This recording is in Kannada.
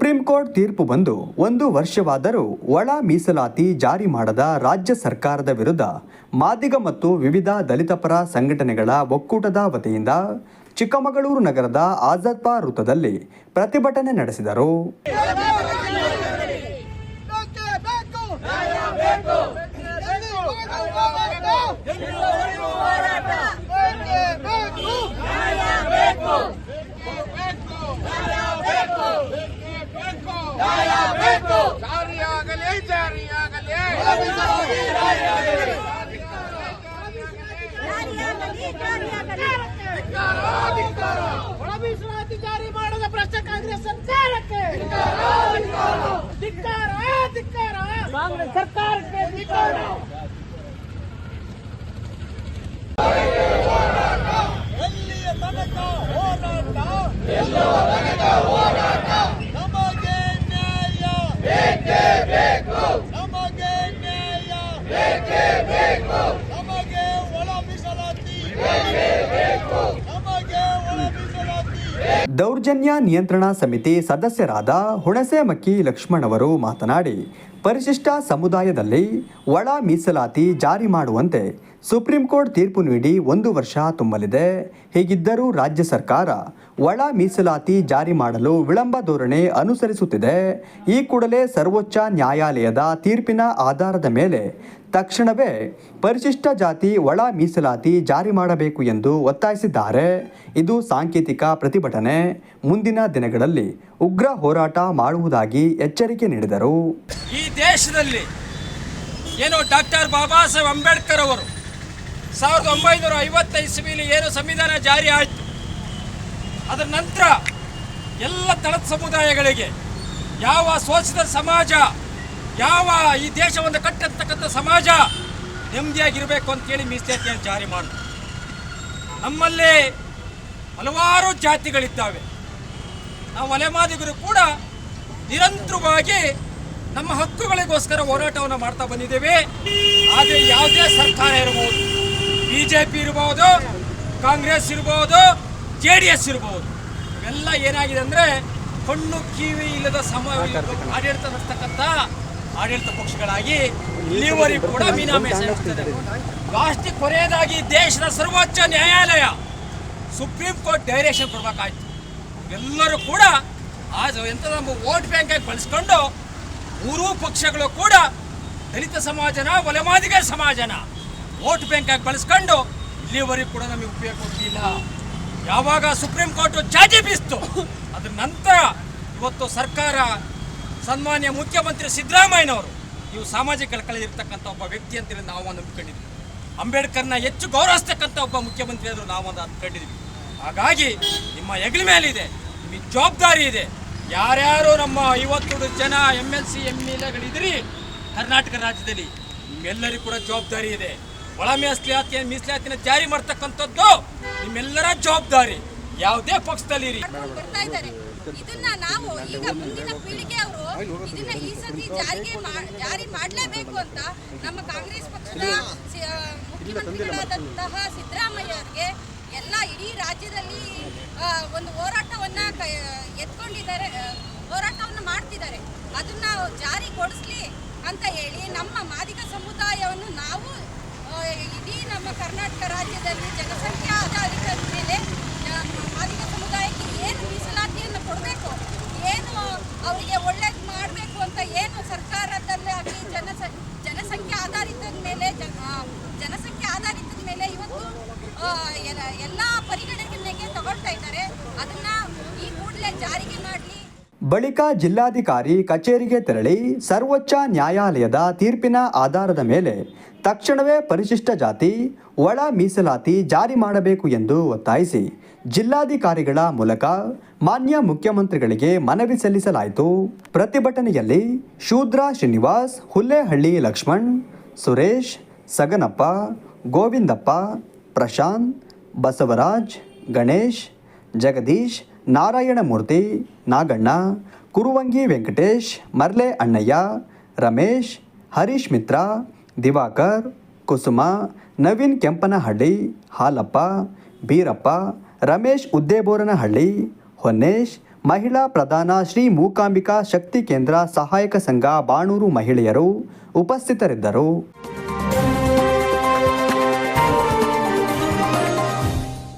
ಸುಪ್ರೀಂ ಕೋರ್ಟ್ ತೀರ್ಪು ಬಂದು ಒಂದು ವರ್ಷವಾದರೂ ಒಳ ಮೀಸಲಾತಿ ಜಾರಿ ಮಾಡದ ರಾಜ್ಯ ಸರ್ಕಾರದ ವಿರುದ್ಧ ಮಾದಿಗ ಮತ್ತು ವಿವಿಧ ದಲಿತ ಪರ ಸಂಘಟನೆಗಳ ಒಕ್ಕೂಟದ ವತಿಯಿಂದ ಚಿಕ್ಕಮಗಳೂರು ನಗರದ ಆಜಾದ್ ಪಾ ವೃತ್ತದಲ್ಲಿ ಪ್ರತಿಭಟನೆ ನಡೆಸಿದರು ಬೇಕು ನ್ಯಾಯ ಬೇಕು ಬೇಕು ನ್ಯಾಯ ಬೇಕು ಬೇಕು ನ್ಯಾಯ ಬೇಕು ಜಾರಿಯಾಗಲಿ ಜಾರಿಯಾಗಲಿ ಒಳ ಮೀಸಲಾತಿ ಜಾರಿ ಮಾಡದ ಭ್ರಷ್ಟ ಕಾಂಗ್ರೆಸ್ ಸರ್ಕಾರಕ್ಕೆ ಧಿಕ್ಕಾರ ಧಿಕ್ಕಾರ ಕಾಂಗ್ರೆಸ್ ಸರ್ಕಾರಕ್ಕೆ ಧಿಕ್ಕಾರ ಎಲ್ಲಿಯ ತನಕ ಹೋರಾಟ ನಮಗೆ ನ್ಯಾಯ ಬೇಕೇ ಬೇಕು ನಮಗೆ ನ್ಯಾಯ ಬೇಕೇ ಬೇಕು ನಮಗೆ ಒಳ ಮೀಸಲಾತಿ ಬೇಕು ನಮಗೆ ಒಳ ಸರ್ಕಾರಕ್ಕೆ ದೌರ್ಜನ್ಯ ನಿಯಂತ್ರಣ ಸಮಿತಿ ಸದಸ್ಯರಾದ ಹುಣಸೆಮಕ್ಕಿ ಲಕ್ಷ್ಮಣ್ ಅವರು ಮಾತನಾಡಿ ಪರಿಶಿಷ್ಟ ಸಮುದಾಯದಲ್ಲಿ ಒಳ ಮೀಸಲಾತಿ ಜಾರಿ ಮಾಡುವಂತೆ ಸುಪ್ರೀಂ ಕೋರ್ಟ್ ತೀರ್ಪು ನೀಡಿ ಒಂದು ವರ್ಷ ತುಂಬಲಿದೆ. ಹೀಗಿದ್ದರೂ ರಾಜ್ಯ ಸರ್ಕಾರ ಒಳ ಮೀಸಲಾತಿ ಜಾರಿ ಮಾಡಲು ವಿಳಂಬ ಧೋರಣೆ ಅನುಸರಿಸುತ್ತಿದೆ. ಈ ಕೂಡಲೇ ಸರ್ವೋಚ್ಚ ನ್ಯಾಯಾಲಯದ ತೀರ್ಪಿನ ಆಧಾರದ ಮೇಲೆ ತಕ್ಷಣವೇ ಪರಿಶಿಷ್ಟ ಜಾತಿ ಒಳ ಮೀಸಲಾತಿ ಜಾರಿ ಮಾಡಬೇಕು ಎಂದು ಒತ್ತಾಯಿಸಿದ್ದಾರೆ. ಇದು ಸಾಂಕೇತಿಕ ಪ್ರತಿಭಟನೆ. ಮುಂದಿನ ದಿನಗಳಲ್ಲಿ ಉಗ್ರ ಹೋರಾಟ ಮಾಡುವುದಾಗಿ ಎಚ್ಚರಿಕೆ ನೀಡಿದರು. ದೇಶದಲ್ಲಿ ಏನು ಡಾಕ್ಟರ್ ಬಾಬಾ ಸಾಹೇಬ್ ಅಂಬೇಡ್ಕರ್ ಅವರು ಸಾವಿರದ ಒಂಬೈನೂರ ಐವತ್ತೈದು ಇಸ್ವಿಲಿ ಏನು ಸಂವಿಧಾನ ಜಾರಿ ಆಯಿತು. ಅದರ ನಂತರ ಎಲ್ಲ ತಳದ ಸಮುದಾಯಗಳಿಗೆ ಯಾವ ಶೋಷಿತ ಸಮಾಜ, ಯಾವ ಈ ದೇಶವನ್ನು ಕಟ್ಟಿರ್ತಕ್ಕಂಥ ಸಮಾಜ ನೆಮ್ಮದಿಯಾಗಿರಬೇಕು ಅಂತೇಳಿ ಮೀಸಲಾತಿಯನ್ನು ಜಾರಿ ಮಾಡಿದ್ರು. ನಮ್ಮಲ್ಲಿ ಹಲವಾರು ಜಾತಿಗಳಿದ್ದಾವೆ. ನಾವು ಅಲೆಮಾದಿಗರು ಕೂಡ ನಿರಂತರವಾಗಿ ನಮ್ಮ ಹಕ್ಕುಗಳಿಗೋಸ್ಕರ ಹೋರಾಟವನ್ನು ಮಾಡ್ತಾ ಬಂದಿದ್ದೇವೆ. ಆದರೆ ಯಾವುದೇ ಸರ್ಕಾರ ಇರಬಹುದು ಬಿ ಜೆ ಪಿ ಇರಬಹುದು, ಕಾಂಗ್ರೆಸ್ ಇರಬಹುದು, ಜೆ ಡಿ ಎಸ್ ಇರಬಹುದು. ಇವೆಲ್ಲ ಏನಾಗಿದೆ ಅಂದರೆ ಕಣ್ಣು ಕಿವಿ ಇಲ್ಲದ ಸಮ ಆಡಳಿತ ನಡೆಸ್ತಕ್ಕಂಥ ಆಡಳಿತ ಪಕ್ಷಗಳಾಗಿ ಇಲ್ಲಿವರೆಗೂ ಕೂಡ ಮೀನಾಮೇಷ ಲಾಸ್ಟಿಗೆ ಕೊನೆಯದಾಗಿ ದೇಶದ ಸರ್ವೋಚ್ಚ ನ್ಯಾಯಾಲಯ ಸುಪ್ರೀಂ ಕೋರ್ಟ್ ಡೈರೆಕ್ಷನ್ ಕೊಡಬೇಕಾಯ್ತು. ಎಲ್ಲರೂ ಕೂಡ ಆ ಎಂತ ನಮ್ಮ ವೋಟ್ ಬ್ಯಾಂಕ್ ಆಗಿ ಬಳಸ್ಕೊಂಡು ಮೂರೂ ಪಕ್ಷಗಳು ಕೂಡ ದಲಿತ ಸಮಾಜನ ಒಲೆಮಾದಿಗ ಸಮಾಜನ ವೋಟ್ ಬ್ಯಾಂಕ್ ಆಗಿ ಬಳಸ್ಕೊಂಡು ಇಲ್ಲಿವರೆಗೂ ಕೂಡ ನಮಗೆ ಉಪಯೋಗ ಕೊಟ್ಟಿಲ್ಲ ಯಾವಾಗ ಸುಪ್ರೀಂ ಕೋರ್ಟ್ ಚಾಜಿ ಬೀಸ್ತು, ಅದ್ರ ನಂತರ ಇವತ್ತು ಸರ್ಕಾರ ಸನ್ಮಾನ್ಯ ಮುಖ್ಯಮಂತ್ರಿ ಸಿದ್ದರಾಮಯ್ಯನವರು ಇವು ಸಾಮಾಜಿಕ ಕಳೆದಿರ್ತಕ್ಕಂಥ ಒಬ್ಬ ವ್ಯಕ್ತಿ ಅಂತೇಳಿ ನಾವು ಅಂದ್ಕೊಂಡಿದ್ವಿ. ಅಂಬೇಡ್ಕರ್ನ ಹೆಚ್ಚು ಗೌರವಿಸ್ತಕ್ಕಂಥ ಒಬ್ಬ ಮುಖ್ಯಮಂತ್ರಿ ಆದರೂ ನಾವು ಒಂದು ಅಂದ್ಕೊಂಡಿದ್ವಿ. ಹಾಗಾಗಿ ನಿಮ್ಮ ಹೆಗಲ ಮೇಲಿದೆ ನಿಮಗೆ ಜವಾಬ್ದಾರಿ ಇದೆ. ಯಾರ್ಯಾರು ನಮ್ಮ ಐವತ್ತು ಜನ M L C M L ಎಗಳಿದ್ರಿ Karnataka ರಾಜ್ಯದಲ್ಲಿ ನಿಮ್ಮೆಲ್ಲರಿಗೂ ಕೂಡ ಜವಾಬ್ದಾರಿ ಇದೆ. ಒಳ ಮೀಸಲಾತಿ ಮೀಸಲಾತಿನ ಜಾರಿ ಮಾಡ್ತಕ್ಕಂಥದ್ದು ನಿಮ್ಮೆಲ್ಲರ ಜವಾಬ್ದಾರಿ. ಯಾವುದೇ ಪಕ್ಷದಲ್ಲಿ ಇರಿ. ಬರ್ತಾ ಇದ್ದಾರೆ. ಇದನ್ನ ನಾವು ಈಗ ಮುಂದಿನ ಪೀಳಿಗೆ ಅವರು ಇದನ್ನ ಈ ಸತಿ ಜಾರಿಗೆ ಜಾರಿ ಮಾಡಲೇಬೇಕು ಅಂತ ನಮ್ಮ ಕಾಂಗ್ರೆಸ್ ಪಕ್ಷದ ಮುಖ್ಯಮಂತ್ರಿಗಳಾದಂತಹ ಸಿದ್ದರಾಮಯ್ಯ ಅವರಿಗೆ ಎಲ್ಲ ಇಡೀ ರಾಜ್ಯದಲ್ಲಿ ಆ, ಒಂದು ಹೋರಾಟವನ್ನ ಕ- ಎತ್ಕೊಂಡಿದ್ದಾರೆ ಆ, ಹೋರಾಟವನ್ನು ಮಾಡ್ತಿದ್ದಾರೆ. ಅದನ್ನ ಜಾರಿಗೊಳಿಸ್ಲಿ ಅಂತ ಹೇಳಿ ನಮ್ಮ ಮಾದಿಗ ಸಮುದಾಯವನ್ನು ನಾವು ಇಡೀ ನಮ್ಮ ಕರ್ನಾಟಕ ರಾಜ್ಯದಲ್ಲಿ ಜನಸಂಖ್ಯಾ ಆಧಾರಿತ ಮೇಲೆ ಮಾದಿಗ ಸಮುದಾಯಕ್ಕೆ ಏನು ಮೀಸಲಾತಿಯನ್ನು ಕೊಡಬೇಕು ಏನು ಅವರಿಗೆ ಒಳ್ಳೇದು ಮಾಡಬೇಕು ಅಂತ ಏನು ಸರ್ಕಾರದಲ್ಲಿ ಆಗಲಿ ಜನಸ ಜನಸಂಖ್ಯೆ ಆಧಾರಿತದ ಮೇಲೆ ಜನ ಜನಸಂಖ್ಯೆ ಆಧಾರಿತದ ಮೇಲೆ ಇವತ್ತು ಎಲ್ಲ ಪರಿಗಣನೆಗೆ ತಗೊಳ್ತಾ ಇದ್ದಾರೆ. ಅದನ್ನ ಬಳಿಕ ಜಿಲ್ಲಾಧಿಕಾರಿ ಕಚೇರಿಗೆ ತೆರಳಿ ಸರ್ವೋಚ್ಚ ನ್ಯಾಯಾಲಯದ ತೀರ್ಪಿನ ಆಧಾರದ ಮೇಲೆ ತಕ್ಷಣವೇ ಪರಿಶಿಷ್ಟ ಜಾತಿ, ಒಳ ಮೀಸಲಾತಿ ಜಾರಿ ಮಾಡಬೇಕು ಎಂದು ಒತ್ತಾಯಿಸಿ ಜಿಲ್ಲಾಧಿಕಾರಿಗಳ ಮೂಲಕ ಮಾನ್ಯ ಮುಖ್ಯಮಂತ್ರಿಗಳಿಗೆ ಮನವಿ ಸಲ್ಲಿಸಲಾಯಿತು. ಪ್ರತಿಭಟನೆಯಲ್ಲಿ ಶೂದ್ರ ಶ್ರೀನಿವಾಸ್, ಹುಲ್ಲೇಹಳ್ಳಿ ಲಕ್ಷ್ಮಣ್, ಸುರೇಶ್, ಸಗನಪ್ಪ, ಗೋವಿಂದಪ್ಪ, ಪ್ರಶಾಂತ್, ಬಸವರಾಜ್, ಗಣೇಶ್, ಜಗದೀಶ್ ನಾರಾಯಣಮೂರ್ತಿ, ನಾಗಣ್ಣ, ಕುರುವಂಗಿ ವೆಂಕಟೇಶ್, ಮರ್ಲೆ ಅಣ್ಣಯ್ಯ, ರಮೇಶ್, ಹರೀಶ್ ಮಿತ್ರ, ದಿವಾಕರ್, ಕುಸುಮ, ನವೀನ್ ಕೆಂಪನಹಳ್ಳಿ, ಹಾಲಪ್ಪ, ಬೀರಪ್ಪ, ರಮೇಶ್ ಉದ್ದೇಬೋರನಹಳ್ಳಿ, ಹೊನ್ನೇಶ್, ಮಹಿಳಾ ಪ್ರಧಾನ ಶ್ರೀ ಮೂಕಾಂಬಿಕಾ ಶಕ್ತಿ ಕೇಂದ್ರ ಸಹಾಯಕ ಸಂಘ ಬಾಣೂರು ಮಹಿಳೆಯರು ಉಪಸ್ಥಿತರಿದ್ದರು.